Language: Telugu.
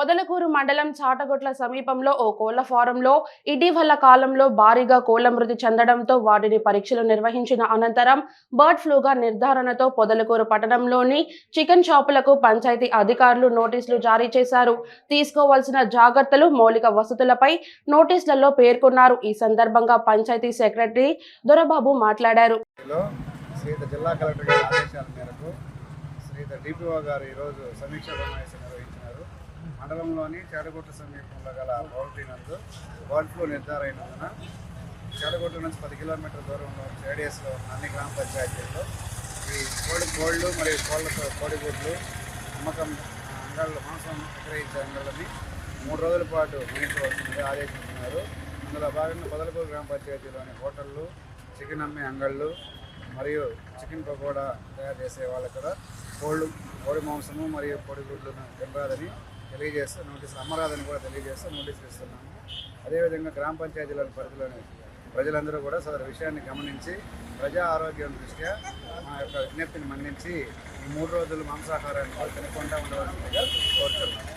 పొదలకూరు మండలం చాటగొట్ల సమీపంలో ఓ కోళ్ళ ఫారంలో ఇటీవల కాలంలో భారీగా కోళ్ళ మృతి చెందడంతో వాటిని పరీక్షలు నిర్వహించిన అనంతరం బర్డ్ ఫ్లూగా నిర్ధారణతో పొదలకూరు పట్టణంలోని చికెన్ షాపులకు పంచాయతీ అధికారులు నోటీసులు జారీ చేశారు. తీసుకోవాల్సిన జాగ్రత్తలు మౌలిక వసతులపై నోటీసులలో పేర్కొన్నారు. ఈ సందర్భంగా పంచాయతీ సెక్రటరీ దొరబాబు మాట్లాడారు. జిల్లా కలెక్టర్ ఆదేశాల మేరకు శ్రీత డిపిఓ గారు ఈరోజు సమీక్ష సమావేశం నిర్వహించినారు. మండలంలోని చేడగుట్ట సమీపంలో గల పౌల్ట్రీ నందు బర్డ్ ఫ్లూ నిర్ధారైనందున అయినందున నుంచి పది కిలోమీటర్ల దూరంలో రేడియస్లో ఉన్న అన్ని గ్రామ పంచాయతీల్లో ఈ కోడి కోళ్ళు మరియు కోళ్ళతో కోడిగుడ్లు అమ్మకం అంగళ్ళు మాంసం విక్రయించే అంగళ్ళని మూడు రోజుల పాటు నియమించవలసిందిగా ఆదేశించినారు. అందులో భాగంగా బదలపూర్ గ్రామ పంచాయతీలోని హోటళ్ళు చికెన్ అమ్మే అంగళ్ళు మరియు చికెన్ పకోడా తయారు చేసే వాళ్ళకు కూడా కోళ్ళు కోడి మాంసము మరియు కోడిగుడ్లను తినరాదని తెలియజేస్తూ నోటీసులు అమ్మరాదని కూడా తెలియజేస్తూ నోటీసులు ఇస్తున్నాము. అదేవిధంగా గ్రామ పంచాయతీల పరిధిలోని ప్రజలందరూ కూడా సదరు విషయాన్ని గమనించి ప్రజా ఆరోగ్యం దృష్ట్యా మా యొక్క విజ్ఞప్తిని మన్నించి ఈ మూడు రోజులు మాంసాహారాన్ని కూడా తినకుండా ఉండవలసిందిగా కోరుతున్నాం